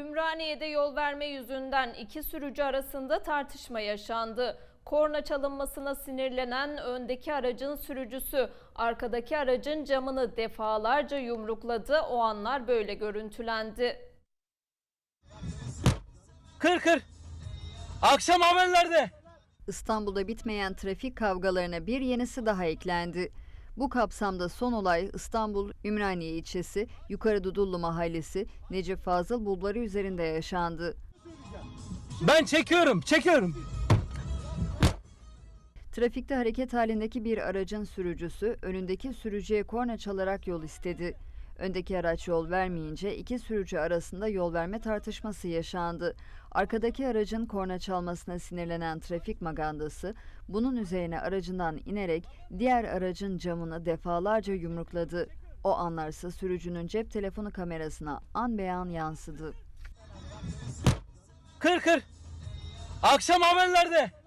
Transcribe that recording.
Ümraniye'de yol verme yüzünden iki sürücü arasında tartışma yaşandı. Korna çalınmasına sinirlenen öndeki aracın sürücüsü arkadaki aracın camını defalarca yumrukladı. O anlar böyle görüntülendi. Kır kır. Akşam haberlerde. İstanbul'da bitmeyen trafik kavgalarına bir yenisi daha eklendi. Bu kapsamda son olay İstanbul Ümraniye ilçesi Yukarı Dudullu mahallesi Necip Fazıl Bulvarı üzerinde yaşandı. Ben çekiyorum, çekiyorum. Trafikte hareket halindeki bir aracın sürücüsü önündeki sürücüye korna çalarak yol istedi. Öndeki araç yol vermeyince iki sürücü arasında yol verme tartışması yaşandı. Arkadaki aracın korna çalmasına sinirlenen trafik magandası bunun üzerine aracından inerek diğer aracın camını defalarca yumrukladı. O anlarsa sürücünün cep telefonu kamerasına an beyan yansıdı. Kır kır. Akşam haberlerde.